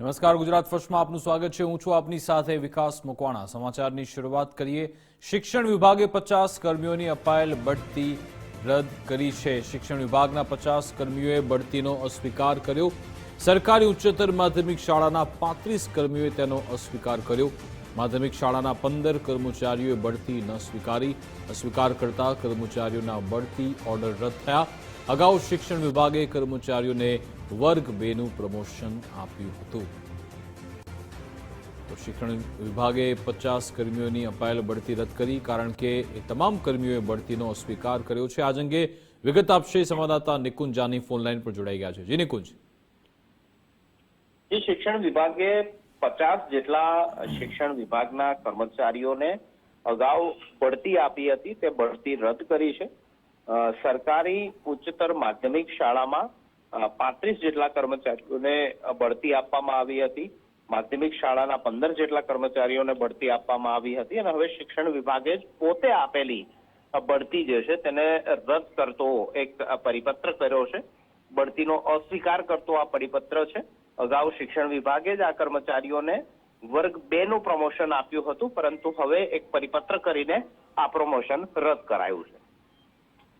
નમસ્કાર, ગુજરાત ફર્સ્ટમાં આપનું સ્વાગત છે. હું છું આપની સાથે વિકાસ મકવાણા. સમાચારની શરૂઆત કરીએ. શિક્ષણ વિભાગે પચાસ કર્મીઓની અપાયેલ બઢતી રદ કરી છે. શિક્ષણ વિભાગના પચાસ કર્મીઓએ બઢતીનો અસ્વીકાર કર્યો. સરકારી ઉચ્ચતર માધ્યમિક શાળાના પાંત્રીસ કર્મીઓએ તેનો અસ્વીકાર કર્યો. માધ્યમિક શાળાના પંદર કર્મચારીઓએ બઢતી ન સ્વીકારી. અસ્વીકાર કરતા કર્મચારીઓના બઢતી ઓર્ડર રદ થયા. અગાઉ શિક્ષણ વિભાગે કર્મચારીઓને વર્ગ બેનું પ્રમોશન આપ્યું હતું. તો શિક્ષણ વિભાગે પચાસ કર્મીઓની અપાયેલ બઢતી રદ કરી, કારણ કે એ તમામ કર્મીઓએ બઢતીનો અસ્વીકાર કર્યો છે. આજ અંગે વિગત આપશે સંવાદદાતા નિકુંજ જાની ફોનલાઈન પર જોડાઈ ગયા છે. જી નિકુંજ. શિક્ષણ વિભાગે પચાસ જેટલા શિક્ષણ વિભાગના કર્મચારીઓને અગાઉ બઢતી આપી હતી. તે બઢતી રદ કરી છે. સરકારી ઉચ્ચતર માધ્યમિક શાળામાં પાંત્રીસ જેટલા કર્મચારીઓને બઢતી આપવામાં આવી હતી. માધ્યમિક શાળાના પંદર જેટલા કર્મચારીઓને બઢતી આપવામાં આવી હતી અને હવે શિક્ષણ વિભાગે જ પોતે આપેલી બઢતી જે છે તેને રદ કરતો એક પરિપત્ર કર્યો છે. બઢતીનો અસ્વીકાર કરતો આ પરિપત્ર છે. અગાઉ શિક્ષણ વિભાગે જ આ કર્મચારીઓને વર્ગ બે નું પ્રમોશન આપ્યું હતું, પરંતુ હવે એક પરિપત્ર કરીને આ પ્રમોશન રદ કરાયું છે.